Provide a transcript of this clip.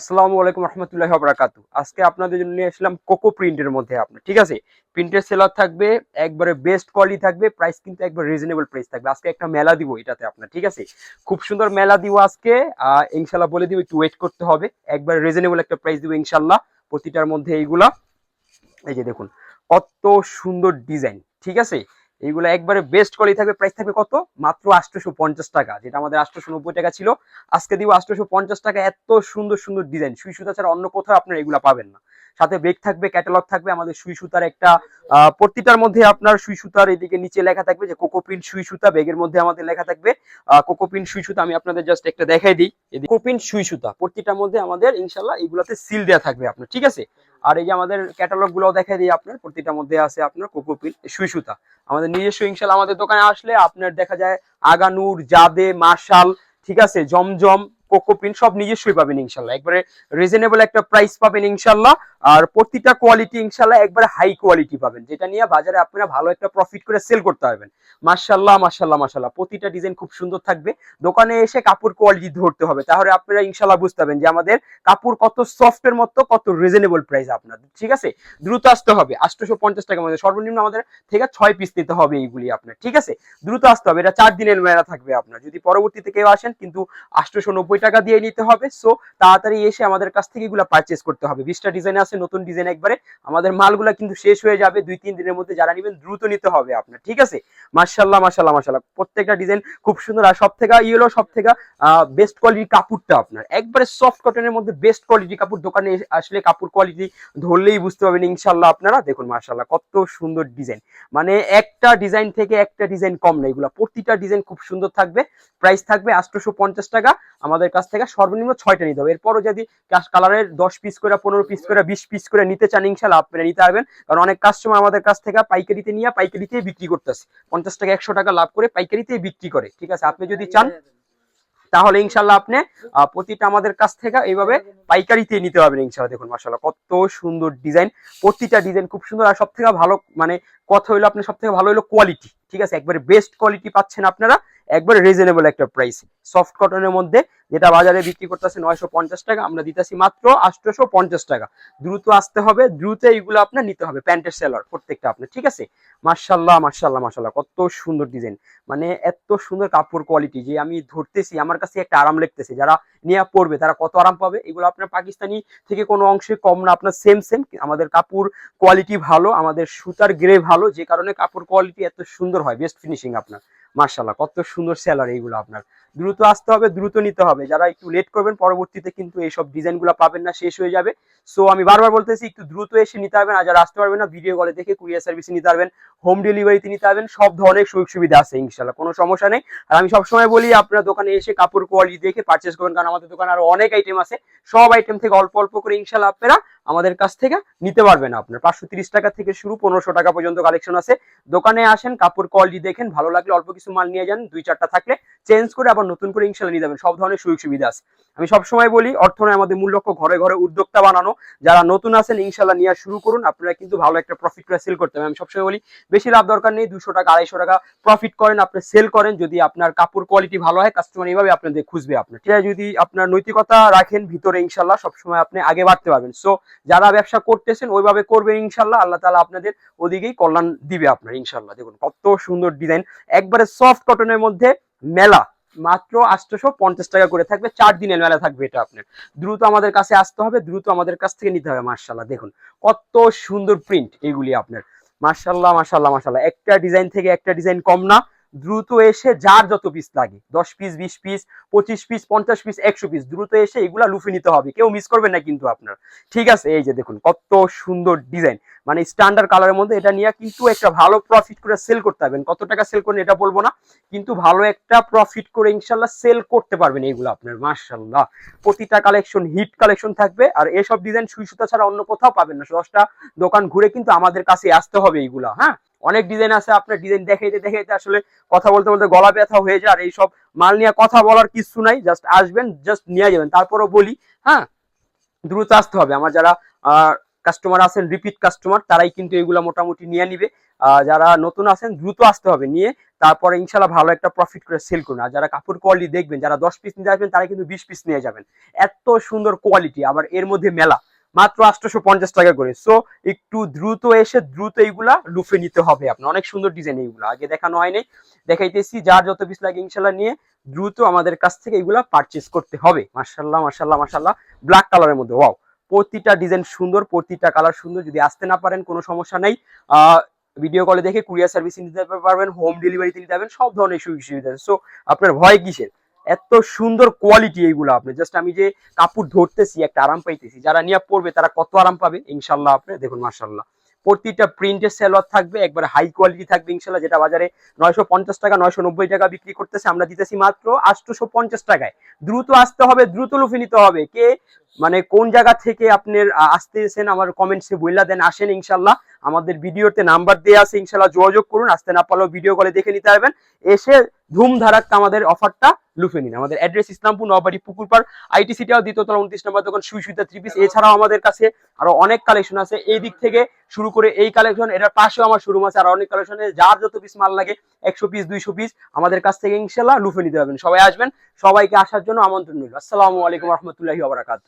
আসসালামু আলাইকুম রহমতুল্লাহ বরাকাতু আজকে আপনাদের জন্য নিয়ে আসলাম কোকো প্রিন্টের মধ্যে আপনার ঠিক আছে? প্রিন্টের সেলার থাকবে, একবারে বেস্ট কোয়ালিটি থাকবে প্রাইস কিন্তু একবার রিজনেবল প্রাইস থাকবে। আজকে একটা মেলা দিব এটাতে আপনার, ঠিক আছে? খুব সুন্দর মেলা দিব আজকে ইনশাল্লাহ বলে দিব, একটু ওয়েট করতে হবে। একবার রিজনেবল একটা প্রাইস দিব ইনশাল্লাহ প্রতিটার মধ্যে এইগুলা। এই যে দেখুন, কত সুন্দর ডিজাইন ঠিক আছে? এইগুলো একবারে বেস্ট কোয়ালিটি থাকবে। প্রাইস থাকবে কত? মাত্র আটশোশো পঞ্চাশ টাকা, যেটা আমাদের আটশোশো নব্বই টাকা ছিল। আজকে দিব আটশোশো পঞ্চাশ টাকা, এত সুন্দর সুন্দর ডিজাইন সুই সুতা ছাড়া অন্য কোথাও আপনারা এগুলো পাবেন না। সাথে ব্রেক থাকবে ক্যাটালগ থাকবে, আমাদের সুই সুতার একটা প্রতিটার মধ্যে আপনার সুই সুতার এদিকে নিচে লেখা থাকবে যে কোকো প্রিন্ট সুই সুতা বেগের মধ্যে আমাদের লেখা থাকবে কোকো প্রিন্ট সুই সুতা। আমি আপনাদের জাস্ট একটা দেখাই দিই। কোকো প্রিন্ট সুই সুতা, প্রতিটার মধ্যে আমাদের ইনশাল্লাহ এগুলাতে সিল দেওয়া থাকবে আপনার, ঠিক আছে? আর এই যে আমাদের ক্যাটালগগুলো দেখা দিই আপনার, প্রতিটা মধ্যে আছে আপনার কোকোপিল সুই সুতা। আমাদের নিজস্ব ইনশাল আমাদের দোকানে আসলে আপনার দেখা যায় আগানুর, জাদে মার্শাল ঠিক আছে, জমজম কোকোপিন সব নিজস্বই পাবেন ইনশাল্লাহ একবারে রিজনেবল একটা প্রাইস পাবেন ইনশাল্লাহ আর প্রতিটা কোয়ালিটি ইনশাল্লাহ একবারে হাই কোয়ালিটি পাবেন। যেটা নিয়ে বাজারে আপনারা ভালো একটা প্রফিট করে সেল করতে পারবেন। মার্শাল্লাহ মার্শাল্লাহ মার্শাল্লাহ প্রতিটা ডিজাইন খুব সুন্দর থাকবে। দোকানে এসে কাপড় কোয়ালিটি ধরতে হবে। তাহলে আপনারা ইনশাল্লাহ বুঝতে পারবেন যে আমাদের কাপড় কত সফটের মতো, কত রিজনেবল প্রাইস আপনাদের ঠিক আছে? দ্রুত আসতে হবে। আটশোশো পঞ্চাশ টাকা মধ্যে। সর্বনিম্ন আমাদের থেকে ছয় পিস নিতে হবে এইগুলি আপনার। ঠিক আছে? দ্রুত আসতে হবে। এটা চার দিনের মেলা থাকবে আপনার। যদি পরবর্তীতে কেউ আসেন কিন্তু আটশোশো নব্বই টাকা দিয়ে নিতে হবে। সো তাড়াতাড়ি এসে আমাদের কাছ থেকে এগুলো পারচেস করতে হবে। বিশটা ডিজাইন আছে, নতুন ডিজাইন একবারে। আমাদের মালগুলা কিন্তু শেষ হয়ে যাবে দুই, তিন দিনের মধ্যে যারা নেবেন, দ্রুত নিতে হবে আপনার, ঠিক আছে? মার্শাল্লাহ মার্শাল্লাহ মার্শাল্লাহ প্রত্যেকটা ডিজাইন খুব সুন্দর। আর সব থেকে ইয়েলো সব থেকে বেস্ট কোয়ালিটির কাপড়টা আপনার। একবারে সফট কটনের মধ্যে বেস্ট কোয়ালিটি কাপড়, দোকানে আসলে কাপড় কোয়ালিটি ধরলেই বুঝতে পারবেন ইনশাল্লাহ আপনারা। দেখুন মার্শাল্লাহ কত সুন্দর ডিজাইন মানে একটা ডিজাইন থেকে একটা ডিজাইন কম না। এগুলো প্রতিটা ডিজাইন খুব সুন্দর থাকবে। প্রাইস থাকবে আটশোশো টাকা। আমাদের কাছ থেকে সর্বনিম্ন ছয়টা নিতে হবে। এরপরও যদি কালারের দশ পিস করে, পনেরো পিস করে, বিশ পিস করে নিতে চান, ইনশাল্লাহ আপনারা নিতে পারবেন। কারণ অনেক কাস্টমার আমাদের কাছ থেকে পাইকারিতে নিয়ে পাইকারিতেই বিক্রি করতেছে। পঞ্চাশ টাকা, একশো টাকা লাভ করে পাইকারিতেই বিক্রি করে। ঠিক আছে? আপনি যদি চান, তাহলে ইনশাল্লাহ আপনি প্রতিটা আমাদের কাছ থেকে এইভাবে পাইকারিতে নিতে পারবেন ইনশাল্লাহ। দেখুন মাসাল্লাহ কত সুন্দর ডিজাইন। প্রতিটা ডিজাইন খুব সুন্দর। আর সব থেকে ভালো মানে কথা হইল আপনি সব থেকে ভালো হলো কোয়ালিটি ঠিক আছে? একবারে বেস্ট কোয়ালিটি পাচ্ছেন আপনারা। একবারে রিজনেবল একটা প্রাইস সফট কটনের মধ্যে যেটা বাজারে বিক্রি করতেছে নয়শো পঞ্চাশ টাকা, আমরা দিতেছি মাত্র আটশোশো পঞ্চাশ টাকা। দ্রুত আসতে হবে, দ্রুত এইগুলো আপনার নিতে হবে, প্যান্টের সেলার প্রত্যেকটা আপনার, ঠিক আছে? মার্শাল্লাহ মার্শাল্লাহ মার্শাল্লাহ কত সুন্দর ডিজাইন মানে এত সুন্দর কাপড় কোয়ালিটি যে আমি ধরতেছি, আমার কাছে একটা আরাম লাগতেছে। যারা নিয়ে পড়বে তারা কত আরাম পাবে? এগুলো আপনার পাকিস্তানি থেকে কোনো অংশে কম না, আপনার সেম সেম আমাদের কাপড় কোয়ালিটি ভালো, আমাদের সুতার গ্রে ভালো, যে কারণে কাপড় কোয়ালিটি এত সুন্দর হয় বেস্ট ফিনিশিং আপনার। মার্শাল্লাহ কত সুন্দর স্যালারি এগুলো আপনার। দ্রুত আসতে হবে, দ্রুত নিতে হবে। যারা একটু লেট করবেন, পরবর্তীতে কিন্তু এইসব ডিজাইনগুলো পাবেন না, শেষ হয়ে যাবে। সো আমি বারবার বলতেছি, একটু দ্রুত এসে নিতে পারবেন। আর যারা আসতে পারবেন না ভিডিও কলে দেখে কুরিয়ার সার্ভিসে নিতে পারবেন হোম ডেলিভারিতে নিতে পারবেন, সব ধরনের সুযোগ সুবিধা আছে ইনশাল্লাহ কোনো সমস্যা নেই। আর আমি সবসময় বলি, আপনার দোকানে এসে কাপড় কোয়ালিটি দেখে পারচেস করবেন কারণ আমাদের দোকানে আরও অনেক আইটেম আছে। সব আইটেম থেকে অল্প অল্প করে ইনশাল্লাহ আপনারা আমাদের কাছ থেকে নিতে পারবেন আপনার। পাঁচশো টাকা থেকে শুরু, পনেরোশো টাকা পর্যন্ত কালেকশন আছে। দোকানে আসেন, কাপড় কোয়ালিটি দেখেন, ভালো লাগলে অল্প কিছু মাল নিয়ে যান, দুই চারটা থাকলে চেঞ্জ করে আবার নতুন করে ইনশাল্লাহ নিয়ে যাবেন। সব ধরনের সুযোগ সুবিধা আছে। আমি সবসময় বলি, অর্থ নয়, আমাদের মূল লক্ষ্য ঘরে ঘরে উদ্যোক্তা বানানো। যারা নতুন আছেন ইনশাল্লাহ নিয়ে শুরু করুন। আপনারা কিন্তু ভালো একটা প্রফিট করে সেল করতে হবে আমি সবসময় বলি, বেশি লাভ দরকার নেই, দুশো টাকা, আড়াইশো টাকা প্রফিট করেন, আপনি সেল করেন। যদি আপনার কাপড় কোয়ালিটি ভালো হয় কাস্টমার এইভাবে আপনাদের খুঁজবে আপনার। ঠিক আছে, যদি আপনার নৈতিকতা রাখেন, ভিতরে ইনশাল্লাহ সবসময় আপনি আগে বাড়তে পারবেন। সো যারা ব্যবসা করতেছেন, ওইভাবে করবেন ইনশাল্লাহ আল্লাহ তালা আপনাদের ওদিকেই কল্যাণ দিবে আপনার ইনশাল্লাহ দেখুন কত সুন্দর ডিজাইন একবারে সফট কটনের মধ্যে মেলা। মাত্র আটশোশো পঞ্চাশ টাকা করে থাকবে। চার দিনের মেলা থাকবে এটা আপনার। দ্রুত আমাদের কাছে আসতে হবে, দ্রুত আমাদের কাছ থেকে নিতে হবে মার্শাল্লাহ দেখুন, কত সুন্দর প্রিন্ট এগুলি আপনার। মার্শাল্লাহ মার্শাল্লাহ মার্শাল্লাহ একটা ডিজাইন থেকে একটা ডিজাইন কম না। দ্রুত এসে যার যত পিস লাগে, দশ পিস বিশ পিস পঁচিশ পিস পঞ্চাশ পিস একশো পিস দ্রুত এসে এগুলা লুফে নিতে হবে। কেউ মিস করবেন না কিন্তু আপনার। ঠিক আছে, এই যে দেখুন, কত সুন্দর ডিজাইন মানে স্ট্যান্ডার্ড কালারের মধ্যে এটা নিয়ে কিন্তু একটা ভালো প্রফিট করে সেল করতে পারবেন। কত টাকা সেল করেন এটা বলব না, কিন্তু ভালো একটা প্রফিট করে ইনশাল্লাহ সেল করতে পারবেন এইগুলো আপনার মার্শাল্লাহ প্রতিটা কালেকশন হিট কালেকশন থাকবে, আর এসব ডিজাইন সুই সুতা ছাড়া অন্য কোথাও পাবেন না। দশটা দোকান ঘুরে কিন্তু আমাদের কাছে আসতে হবে এইগুলা হ্যাঁ? অনেক ডিজাইন আছে, আপনার ডিজাইন দেখাইতে দেখাইতে আসলে কথা বলতে বলতে গলা ব্যথা হয়ে যায়, আর এইসব মাল নিয়ে কথা বলার কিছু নাই জাস্ট আসবেন জাস্ট নিয়ে যাবেন। তারপরও বলি হ্যাঁ দ্রুত আসতে হবে। আমার যারা কাস্টমার আছেন রিপিট কাস্টমার তারাই কিন্তু এগুলা মোটামুটি নিয়ে নিবে। যারা নতুন আছেন, দ্রুত আসতে হবে নিয়ে, তারপরে ইনশাল্লাহ ভালো একটা প্রফিট করে সেল করুন। আর যারা কাপড় কোয়ালিটি দেখবেন, যারা দশ পিস নিতে আসবেন তারা কিন্তু বিশ পিস নিয়ে যাবেন। এত সুন্দর কোয়ালিটি আবার এর মধ্যে মেলা। মাত্র আটশোশো পঞ্চাশ টাকা করে। সো একটু দ্রুত এসে দ্রুত এইগুলা লুফে নিতে হবে আপনার অনেক সুন্দর ডিজাইন এইগুলো। আগে দেখানো হয়নি। দেখাইতেছি যার যত পিস লাগে ইনশাল্লাহ নিয়ে দ্রুত আমাদের কাছ থেকে এগুলা পারচেস করতে হবে। মার্শাল্লাহ মার্শাল্লাহ মার্শাল্লাহ ব্ল্যাক কালারের মধ্যে ওয়াও প্রতিটা ডিজাইন সুন্দর, প্রতিটা কালার সুন্দর। যদি আসতে না পারেন, কোনো সমস্যা নাই। ভিডিও কলে দেখে কুরিয়ার সার্ভিস নিতে পারবেন হোম ডেলিভারিতে নিতে পারবেন, সব ধরনের সুযোগ সুবিধা সো আপনার ভয় কিসের? এত সুন্দর কোয়ালিটি এইগুলো আপনি। জাস্ট আমি যে কাপড় ধরতেছি, একটা আরাম পাইতেছি, যারা নিয়ে পড়বে তারা কত আরাম পাবে? ইনশাল্লাহ আপনি দেখুন মার্শাল্লাহ প্রতিটা প্রিন্টের সেলোয়ার থাকবে, একবার হাই কোয়ালিটি থাকবে ইনশাল্লাহ যেটা বাজারে নয়শো পঞ্চাশ টাকা, নয়শো নব্বই টাকা বিক্রি করতেছে, আমরা দিতেছি মাত্র আটশোশো পঞ্চাশ টাকায়। দ্রুত আসতে হবে, দ্রুত লুফে নিতে হবে। কে মানে কোন জায়গা থেকে আপনার, আ- আসতেছেন আমার কমেন্টসে বইলা দেন, আসেন ইনশাল্লাহ আমাদের ভিডিওতে নাম্বার দেওয়া আছে ইনশাল্লাহ যোগাযোগ করুন, আসতে না পারলেও ভিডিও কলে দেখে নিতে পারবেন। এসে ধুম ধারাক্কা আমাদের অফারটা লুফে নিন। আমাদের অ্যাড্রেস ইসলামপুর নবাড়ি পুকুরপাড় আইটি সিটিও দ্বিতীয়তলা উনত্রিশ নম্বর দোকান সুই সুইতা থ্রি পিস এছাড়াও আমাদের কাছে আরও অনেক কালেকশন আছে। এই দিক থেকে শুরু করে এই কালেকশন এটার পাশেও আমার শোরুম আছে, আর অনেক কালেকশন যার যত পিস মাল লাগে, একশো পিস দুইশো পিস আমাদের কাছ থেকে ইনশাল্লাহ লুফে নিতে পারবেন। সবাই আসবেন, সবাইকে আসার জন্য আমন্ত্রণ রইল। আসসালামু আলাইকুম রহমতুল্লাহি ওবরাকাত